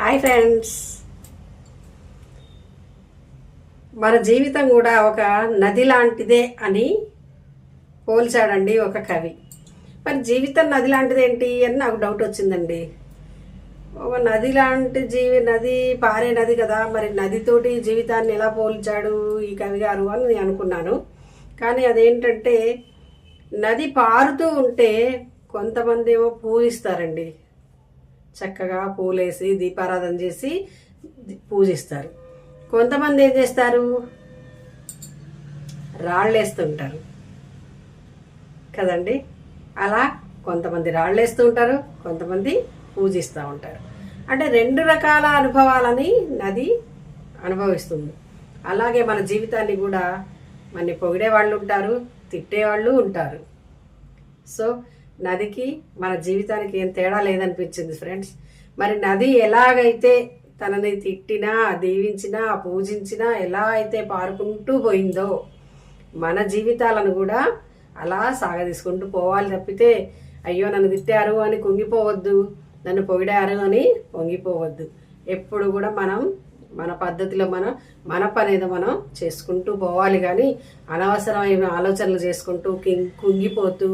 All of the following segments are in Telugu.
Hi friends. మన జీవితం కూడా ఒక నది లాంటిదే అని పోల్చాడండి ఒక కవి. మరి జీవితం నది లాంటిది ఏంటి అని నాకు డౌట్ వచ్చిందండి. ఒక నది లాంటి జీవి నది పారే నది కదా మరి నదితోటి జీవితాన్ని ఎలా పోల్చాడు ఈ కవి గారు అని నేను అనుకున్నాను. కానీ అదేంటంటే నది పారుతూ ఉంటే కొంతమంది ఏమో పూజిస్తారండి. చక్కగా పూలేసి దీపారాధన చేసి పూజిస్తారు. కొంతమంది ఏం చేస్తారు? రాళ్ళేస్తుంటారు. కదండి? అలా కొంతమంది రాళ్ళేస్తూ ఉంటారు కొంతమంది పూజిస్తూ ఉంటారు. అంటే రెండు రకాల అనుభవాలని నది అనుభవిస్తుంది. అలాగే మన జీవితాన్ని కూడా మన పొగిడే వాళ్ళు ఉంటారు తిట్టే వాళ్ళు ఉంటారు. సో నదికి మన జీవితానికి ఏం తేడా లేదనిపించింది ఫ్రెండ్స్. మరి నది ఎలాగైతే తనని తిట్టినా దీవించినా పూజించినా ఎలా అయితే పారుకుంటూ పోయిందో మన జీవితాలను కూడా అలా సాగదీసుకుంటూ పోవాలి తప్పితే అయ్యో నన్ను తిట్టారు అని కుంగిపోవద్దు నన్ను పొగిడారు అని పొంగిపోవద్దు. ఎప్పుడు కూడా మనం మన పద్ధతిలో మనం మన పని ఏదో మనం చేసుకుంటూ పోవాలి కానీ అనవసరమైన ఆలోచనలు చేసుకుంటూ కింగ్ కుంగిపోతూ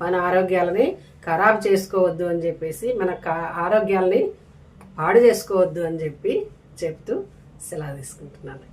మన ఆరోగ్యాలని ఖరాబ్ చేసుకోవద్దు అని చెప్పేసి మన కా- ఆరోగ్యాల్ని పాడు చేసుకోవద్దు అని చెప్పి చెప్తూ సెలవు తీసుకుంటున్నాను.